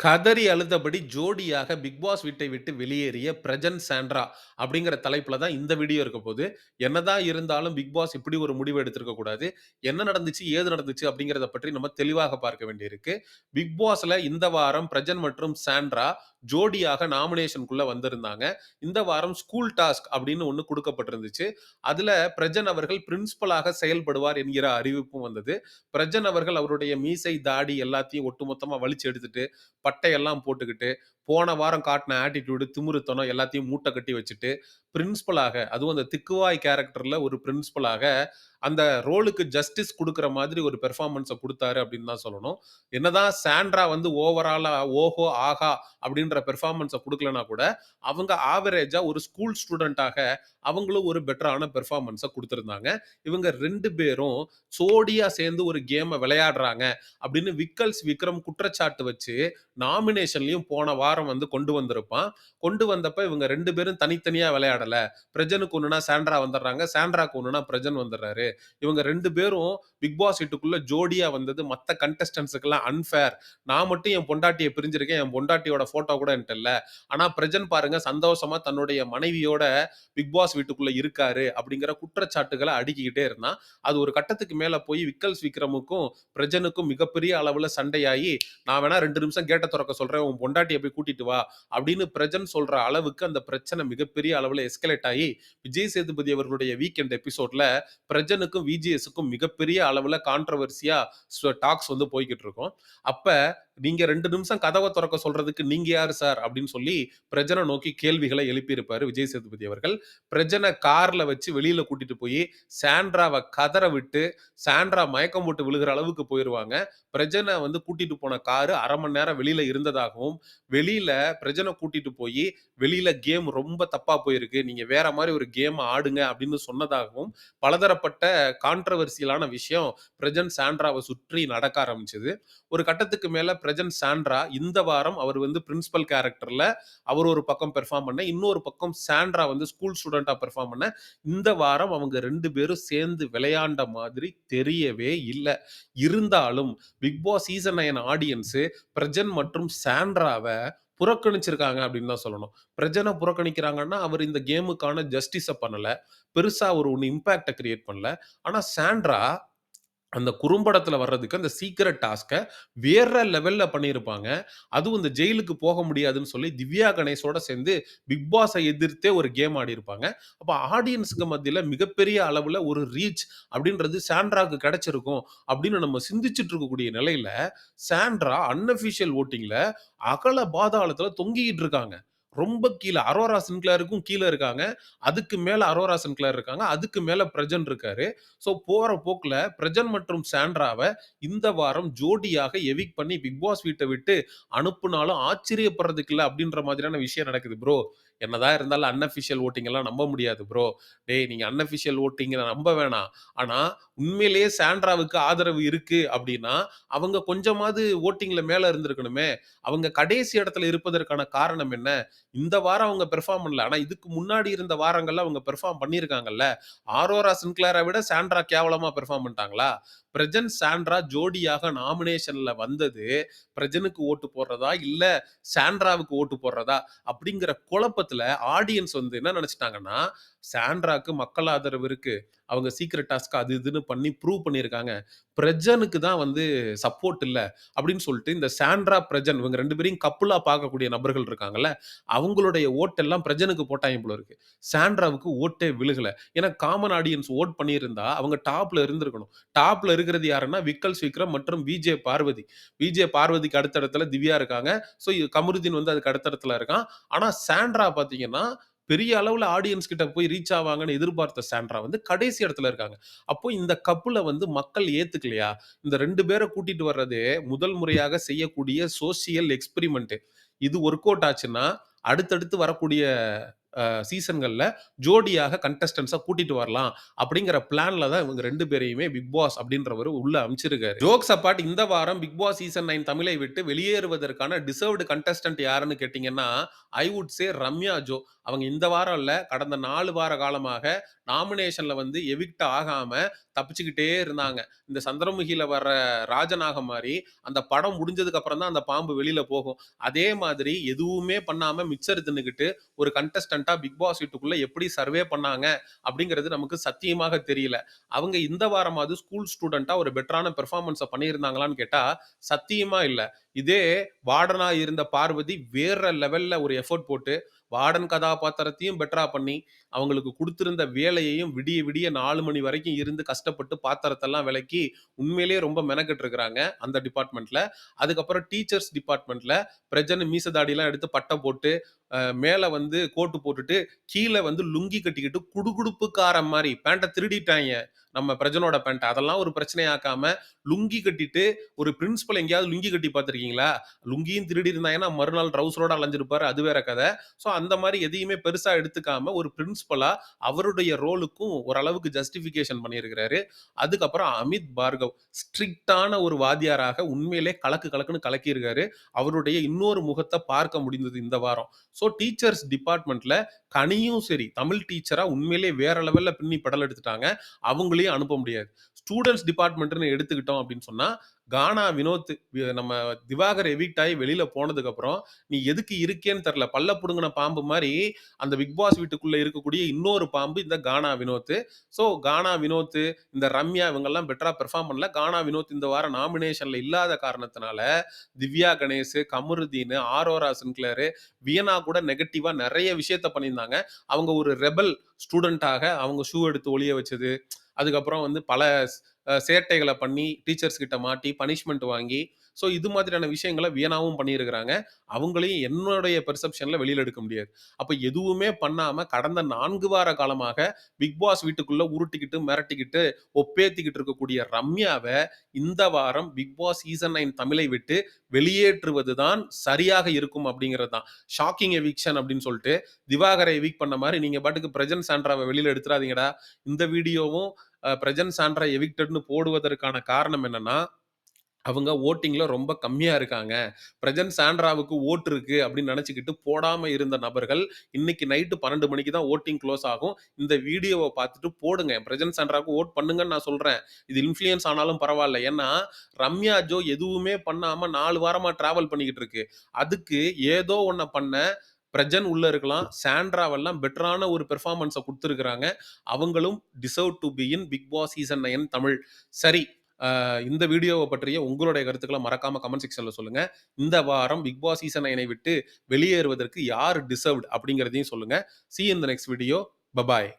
கதறி அழுதபடி ஜோடியாக big pass வீட்டை விட்டு வெளியேறிய பிரஜன் சாண்ட்ரா அப்படிங்கிற தலைப்புல தான் இந்த வீடியோ இருக்க போது. என்னதான் இருந்தாலும் பிக் பாஸ் இப்படி ஒரு முடிவு எடுத்திருக்க கூடாது. என்ன நடந்துச்சு, ஏது நடந்துச்சு அப்படிங்கிறத பற்றி நம்ம தெளிவாக பார்க்க வேண்டியிருக்கு. பிக் பாஸ்ல இந்த வாரம் பிரஜன் மற்றும் சாண்ட்ரா ஜோடியாக நாமினேஷனுக்குள்ள வந்திருந்தாங்க. இந்த வாரம் ஸ்கூல் டாஸ்க் அப்படின்னு ஒன்று கொடுக்கப்பட்டிருந்துச்சு அதுல பிரஜன் அவர்கள் பிரின்சிபலாக செயல்படுவார் என்கிற அறிவிப்பும் வந்தது. பிரஜன் அவர்கள் அவருடைய மீசை, தாடி எல்லாத்தையும் ஒட்டுமொத்தமாக வலிச்சு எடுத்துட்டு பட்டையெல்லாம் போட்டுக்கிட்டு, போன வாரம் காட்டின ஆட்டிடியூடு திமுறுத்தனம் எல்லாத்தையும் மூட்டை கட்டி வச்சுட்டு, பிரின்சிபலாக அதுவும் அந்த திக்குவாய் கேரக்டர்ல ஒரு பிரின்சிபலாக அந்த ரோலுக்கு ஜஸ்டிஸ் கொடுக்குற மாதிரி ஒரு பெர்ஃபார்மன்ஸை கொடுத்தாரு அப்படின்னு தான் சொல்லணும். என்னதான் சாண்ட்ரா வந்து ஓவராலா ஓஹோ! ஆஹா! அப்படின்ற பெர்ஃபார்மன்ஸை கொடுக்கலனா கூட, அவங்க ஆவரேஜா ஒரு ஸ்கூல் ஸ்டூடெண்ட்டாக அவங்களும் ஒரு பெட்டரான பெர்ஃபார்மன்ஸை கொடுத்துருந்தாங்க இவங்க ரெண்டு பேரும் சோடியா சேர்ந்து ஒரு கேமை விளையாடுறாங்க அப்படின்னு விக்கல்ஸ் விக்ரம் குற்றச்சாட்டு வச்சு, நாமினேஷன்லயும் போன வாரம் வந்து கொண்டு வந்திருப்பான். கொண்டு வந்தப்ப இவங்க ரெண்டு பேரும் தனித்தனியா விளையாடல. பிரஜனுக்கு ஒண்ணுனா சாண்ட்ரா வந்துடுறாங்க. சாண்ட்ராக்கு ஒண்ணுனா பிரஜன் வந்துடுறாரு. இவங்க ரெண்டு பேரும் பிக் பாஸ் வீட்டுக்குள்ள ஜோடியா வந்தது மத்த கண்டஸ்டன்ஸுக்கெல்லாம் அன்ஃபேர். நான் மட்டும் என் பொண்டாட்டியை பிரிஞ்சிருக்கேன். என் பொண்டாட்டியோட ஃபோட்டோ கூட என்கிட்ட இல்ல. ஆனா பிரஜன் பாருங்க சந்தோஷமா தன்னுடைய மனைவியோட பிக் பாஸ் வீட்டுக்குள்ள இருக்காரு அப்படிங்கிற குற்றச்சாட்டுகளை அடுக்கிக்கிட்டே இருந்தான். அது ஒரு கட்டத்துக்கு மேல போய் விக்கல்ஸ் விக்ரமுக்கும், பிரஜனுக்கும் மிகப்பெரிய அளவுல சண்டையாகி "நான் வேணா ரெண்டு நிமிஷம் கேட்ட திறக்க சொல்றேன். உன் பொண்டாட்டிய போய் கூட்டிட்டு வா" அப்படின்னு பிரஜன் சொல்ற அளவுக்கு அந்த பிரச்சனை மிகப்பெரிய அளவுல எஸ்கலேட் ஆகி விஜய் சேதுபதி அவர்களுடைய வீக்கெண்ட் எபிசோட்ல பிரஜனுக்கும், விஜிஎஸுக்கும் மிகப்பெரிய அளவுல கான்ட்ரோவர்சியா டாக்ஸ் வந்து போய்கிட்டு இருக்கும். அப்ப நீங்க ரெண்டு நிமிஷம் கதவை திறக்க சொல்றதுக்கு நீங்க யாரு சார்? அப்படின்னு சொல்லி பிரஜனை நோக்கி கேள்விகளை எழுப்பியிருப்பாரு விஜய் சேதுபதி அவர்கள். பிரஜனை கார்ல வச்சு வெளியில கூட்டிட்டு போய் சாண்ட்ராவை கதற விட்டு, சாண்ட்ரா மயக்கம் போட்டு விழுகிற அளவுக்கு போயிருவாங்க. பிரஜனை வந்து கூட்டிட்டு போன காரு அரை மணி நேரம் வெளியில இருந்ததாகவும், வெளியில பிரஜனை கூட்டிட்டு போய் வெளியில கேம் ரொம்ப தப்பா போயிருக்கு. நீங்க வேற மாதிரி ஒரு கேம் ஆடுங்க அப்படின்னு சொன்னதாகவும், பலதரப்பட்ட கான்ட்ரவர்சியலான விஷயம் பிரஜன் சாண்ட்ராவை சுற்றி நடக்க ஆரம்பிச்சது. ஒரு கட்டத்துக்கு மேல பிரஜன் சாண்ட்ரா இந்த வாரம் அவர் வந்து பிரின்சிபல் கேரக்டரில் அவர் ஒரு பக்கம் பெர்ஃபார்ம் பண்ண, இன்னொரு பக்கம் சாண்ட்ரா வந்து ஸ்கூல் ஸ்டூடெண்ட்டாக பெர்ஃபார்ம் பண்ண, இந்த வாரம் அவங்க ரெண்டு பேரும் சேர்ந்து விளையாண்ட மாதிரி தெரியவே இல்லை இருந்தாலும் Bigg Boss season nine audience Prajin மற்றும் சாண்ட்ராவை புறக்கணிச்சிருக்காங்க அப்படின்னு தான் சொல்லணும். பிரஜனை புறக்கணிக்கிறாங்கன்னா, அவர் இந்த கேமுக்கான ஜஸ்டிஸை பண்ணலை பெருசாக ஒரு ஒன்று இம்பேக்டை கிரியேட் பண்ணல. ஆனால் சாண்ட்ரா அந்த குறும்படத்தில் வர்றதுக்கு அந்த சீக்கிரட் டாஸ்க்கை வேற லெவலில் பண்ணியிருப்பாங்க. அதுவும் இந்த ஜெயிலுக்கு போக முடியாதுன்னு சொல்லி திவ்யா கணேஷோட சேர்ந்து பிக் பாஸை எதிர்த்தே ஒரு கேம் ஆடியிருப்பாங்க. அப்போ ஆடியன்ஸுக்கு மத்தியில் மிகப்பெரிய அளவில் ஒரு ரீச் அப்படின்றது சாண்ட்ராவுக்கு கிடைச்சிருக்கும் அப்படின்னு நம்ம சிந்திச்சுட்டு இருக்கக்கூடிய நிலையில, சாண்ட்ரா அன்அஃபிஷியல் ஓட்டிங்கில் அகல பாதாளத்தில் தொங்கிக்கிட்டு இருக்காங்க. ரொம்ப கீழே அரோரா சின்க்ளேருக்கும் கீழே இருக்காங்க. அதுக்கு மேலே அரோரா சின்க்ளேர் இருக்காங்க. அதுக்கு மேலே பிரஜன் இருக்காரு. ஸோ போகிற போக்கில் பிரஜன் மற்றும் சாண்ட்ராவை இந்த வாரம் ஜோடியாக எவிக் பண்ணி பிக் பாஸ் வீட்டை விட்டு அனுப்புனாலும் ஆச்சரியப்படுறதுக்கு இல்லை அப்படின்ற மாதிரியான விஷயம் நடக்குது ப்ரோ. என்னதான் இருந்தாலும் அன்அஃபிஷியல் ஓட்டிங்கெல்லாம் எல்லாம் நம்ப முடியாது ப்ரோ. டேய் நீங்க அன்அஃபிஷியல் வோட்டிங்க நம்ப வேணாம். ஆனா உண்மையிலேயே சாண்ட்ராவுக்கு ஆதரவு இருக்கு அப்படின்னா, அவங்க கொஞ்சமாவது ஓட்டிங்கில் மேல இருந்திருக்கணுமே. அவங்க கடைசி இடத்துல இருப்பதற்கான காரணம் என்ன? இந்த வாரம் அவங்க பெர்ஃபார்ம் பண்ணல. ஆனா இதுக்கு முன்னாடி இருந்த வாரங்கள்ல அவங்க பெர்ஃபார்ம் பண்ணியிருக்காங்கல்ல. ஆரோரா சின்க்ளேர விட சாண்ட்ரா கேவலமா பெர்ஃபார்ம் பண்ணிட்டாங்களா? பிரஜன், சாண்ட்ரா ஜோடியாக நாமினேஷன்ல வந்தது, பிரஜனுக்கு ஓட்டு போடுறதா? இல்ல சாண்ட்ராவுக்கு ஓட்டு போடுறதா? அப்படிங்கிற குழப்பத்துல ஆடியன்ஸ் வந்து என்ன நினைச்சிட்டாங்கன்னா சாண்ட்ராக்கு மக்கள் ஆதரவு இருக்கு. அவங்க சீக்கிரட் டாஸ்க் அது இதுன்னு பண்ணி ப்ரூவ் பண்ணியிருக்காங்க. பிரஜனுக்கு தான் வந்து சப்போர்ட் இல்லை அப்படின்னு சொல்லிட்டு இந்த சாண்ட்ரா, பிரஜன் இவங்க ரெண்டு பேரையும் கப்புலா பார்க்கக்கூடிய நபர்கள் இருக்காங்கல்ல, அவங்களுடைய ஓட்டெல்லாம் பிரஜனுக்கு போட்டாங்க போல இருக்கு. சாண்ட்ராவுக்கு ஓட்டே விழுகலை ஏன்னா காமன் ஆடியன்ஸ் ஓட் பண்ணியிருந்தா, அவங்க டாப்ல இருந்திருக்கணும். டாப்ல எடுக்கிறது யாருன்னா, விக்கல்ஸ் விக்ரம் மற்றும் விஜே பார்வதி. விஜே பார்வதிக்கு அடுத்த இடத்துல திவ்யா இருக்காங்க. ஸோ கமருதீன் வந்து அதுக்கு அடுத்த இடத்துல இருக்கான். ஆனால் சாண்ட்ரா பார்த்தீங்கன்னா, பெரிய அளவில் ஆடியன்ஸ் கிட்ட போய் ரீச் ஆவாங்கன்னு எதிர்பார்த்த சாண்ட்ரா வந்து கடைசி இடத்துல இருக்காங்க. அப்போ இந்த கப்புல வந்து மக்கள் ஏத்துக்கலையா? இந்த ரெண்டு பேரை கூட்டிட்டு வர்றதே முதல் முறையாக செய்யக்கூடிய சோசியல் எக்ஸ்பிரிமெண்ட் இது ஒர்க் அவுட் ஆச்சுன்னா, அடுத்தடுத்து வரக்கூடிய சீசன்களில் ஜோடியாக கண்டஸ்டன்ஸாக கூட்டிட்டு வரலாம். அப்படிங்கிற பிளான்ல தான் இவங்க ரெண்டு பேரையுமே பிக் பாஸ் அப்படின்றவரு உள்ள அமைச்சிருக்காரு ஜோக்ஸ் அப்பாட் இந்த வாரம் பிக் பாஸ் சீசன் நைன் தமிழை விட்டு வெளியேறுவதற்கான டிசர்வ்டு கண்டஸ்டன்ட் யாருன்னு கேட்டிங்கன்னா I would say Ramya Joo. அவங்க இந்த வாரம் இல்லை கடந்த நாலு வார காலமாக நாமினேஷனில் வந்து எவிக்ட் ஆகாமல் தப்பிச்சுக்கிட்டே இருந்தாங்க. இந்த சந்திரமுகியில வர்ற ராஜனாக மாதிரி அந்த படம் முடிஞ்சதுக்கு அப்புறம் தான் அந்த பாம்பு வெளியில போகும். அதே மாதிரி எதுவுமே பண்ணாம மிச்சர் தின்னுக்கிட்டு ஒரு கண்டஸ்டண்டா பிக் பாஸ் வீட்டுக்குள்ள எப்படி சர்வே பண்ணாங்க அப்படிங்கிறது நமக்கு சத்தியமாக தெரியல. அவங்க இந்த வாரமாவது ஸ்கூல் ஸ்டூடெண்டா ஒரு பெட்டரான பெர்ஃபார்மன்ஸை பண்ணியிருந்தாங்களான்னு கேட்டா, சத்தியமா இல்லை இதே வார்டனா இருந்த பார்வதி வேற லெவல்ல ஒரு எஃபோர்ட் போட்டு, வார்டன் கதாபாத்திரத்தையும் பெட்டரா பண்ணி, அவங்களுக்கு கொடுத்திருந்த வேலையையும் விடிய விடிய நாலு மணி வரைக்கும் இருந்து கஷ்டப்பட்டு பாத்திரத்தெல்லாம் விலக்கி உண்மையிலேயே ரொம்ப மெனக்கெட்டு இருக்கிறாங்க அந்த டிபார்ட்மெண்ட்ல. அதுக்கப்புறம் டீச்சர்ஸ் டிபார்ட்மெண்ட்ல பிரஜன் மீசதாடிலாம் எடுத்து பட்டை போட்டு, மேல வந்து கோட்டு போட்டுட்டு, கீழே வந்து லுங்கி கட்டிக்கிட்டு குடுகுடுப்புக்காரன் மாதிரி பேண்ட்டை திருடிட்டாங்க நம்ம பிரஜனோட பேண்ட் அதெல்லாம் ஒரு பிரச்சனையாக்காம, லுங்கி கட்டிட்டு ஒரு பிரின்சிபல் எங்கேயாவது லுங்கி கட்டி பார்த்திருக்கீங்களா? லுங்கியும் திருடி இருந்தாங்கன்னா, மறுநாள் ட்ரௌசரோட அலைஞ்சிருப்பாரு. அது வேற கதை ஸோ அந்த மாதிரி எதையுமே பெருசா எடுத்துக்காம, ஒரு பிரின்சிபலா அவருடைய ரோலுக்கும் ஓரளவுக்கு ஜஸ்டிஃபிகேஷன் பண்ணியிருக்கிறாரு. அதுக்கப்புறம் அமித் பார்கவ் ஸ்ட்ரிக்ட்டான ஒரு வாத்தியாராக உண்மையிலே கலக்கு கலக்குன்னு கலக்கியிருக்காரு. அவருடைய இன்னொரு முகத்தை பார்க்க முடிந்தது இந்த வாரம். ஸோ டீச்சர்ஸ் டிபார்ட்மெண்ட்ல கனியும் சரி, தமிழ் டீச்சரா உண்மையிலே வேற லெவல்ல பின்னி படல் எடுத்துட்டாங்க. அவங்களையும் அனுப்ப முடியாது. ஸ்டூடெண்ட்ஸ் டிபார்ட்மெண்ட்னு எடுத்துக்கிட்டோம் அப்படின்னு சொன்னா, கானா வினோத் நம்ம திவாகர் எவிக்ட் ஆகி வெளியில போனதுக்கப்புறம், நீ எதுக்கு இருக்கேன்னு தெரில பல்ல புடுங்கின பாம்பு மாதிரி அந்த பிக் பாஸ் வீட்டுக்குள்ள இருக்கக்கூடிய இன்னொரு பாம்பு இந்த கானா வினோத். ஸோ கானா வினோத், இந்த ரம்யா இவங்கலாம் பெட்டரா பெர்ஃபார்ம் பண்ணல. கானா வினோத் இந்த வாரம் நாமினேஷன்ல இல்லாத காரணத்தினால, திவ்யா கணேஷ், கமருதீன், ஆரோரா சின்க்ளேர், வியனா கூட நெகட்டிவா நிறைய விஷயத்த பண்ணியிருந்தாங்க. அவங்க ஒரு ரெபல் ஸ்டூடெண்ட்டாக அவங்க ஷூ எடுத்து ஒளிய வச்சது, அதுக்கப்புறம் வந்து பல சேட்டைகளை பண்ணி, டீச்சர்ஸ் கிட்ட மாட்டி, பனிஷ்மெண்ட் வாங்கி, ஸோ இது மாதிரியான விஷயங்களை வியனாவும் பண்ணியிருக்கிறாங்க. அவங்களையும் என்னுடைய பெர்செப்ஷனில் வெளியில் எடுக்க முடியாது. அப்போ எதுவுமே பண்ணாமல் கடந்த நான்கு வார காலமாக பிக் பாஸ் உருட்டிக்கிட்டு, மிரட்டிக்கிட்டு, ஒப்பேத்திக்கிட்டு இருக்கக்கூடிய ரம்யாவை இந்த வாரம் பிக் பாஸ் சீசன் நைன் தமிழை விட்டு வெளியேற்றுவது தான் சரியாக இருக்கும் அப்படிங்கிறது தான். ஷாக்கிங் எவிக்ஷன் அப்படின்னு சொல்லிட்டு திவாகரை எவிக் பண்ண மாதிரி நீங்கள் பாட்டுக்கு பிரஜன் சாண்ட்ராவை வெளியில் எடுத்துறாதீங்கடா. இந்த வீடியோவும் பிரஜன் சாண்ட்ரா எவிக்டட்னு போடுவதற்கான காரணம் என்னன்னா, அவங்க ஓட்டிங்ல ரொம்ப கம்மியா இருக்காங்க. பிரஜன் சாண்ட்ராவுக்கு ஓட்டு இருக்கு அப்படின்னு நினைச்சுக்கிட்டு போடாம இருந்த நபர்கள், இன்னைக்கு நைட்டு பன்னெண்டு மணிக்கு தான் ஓட்டிங் க்ளோஸ் ஆகும். இந்த வீடியோவை பார்த்துட்டு போடுங்க. பிரஜன் சாண்ட்ராவுக்கு வோட் பண்ணுங்கன்னு நான் சொல்றேன். இது இன்ஃபுளுயன்ஸ் ஆனாலும் பரவாயில்ல ஏன்னா, ரம்யா ஜோ எதுவுமே பண்ணாம நாலு வாரமா டிராவல் பண்ணிக்கிட்டு இருக்கு. அதுக்கு ஏதோ ஒன்ன பண்ண பிரஜன் உள்ள இருக்கலாம். சாண்ட்ராவெல்லாம் பெட்டரான ஒரு பெர்ஃபார்மன்ஸை கொடுத்துருக்குறாங்க அவங்களும் deserve to be in Bigg Boss season nine Tamil. சரி, இந்த வீடியோவை பற்றிய உங்களுடைய கருத்துக்களை மறக்காம கமெண்ட் செக்ஷன்ல சொல்லுங்க. இந்த வாரம் பிக் பாஸ் சீசன் நயனை விட்டு வெளியேறுவதற்கு யார் டிசர்வ்டு அப்படிங்கிறதையும் சொல்லுங்க. சி இந்த in the next video. Bye bye.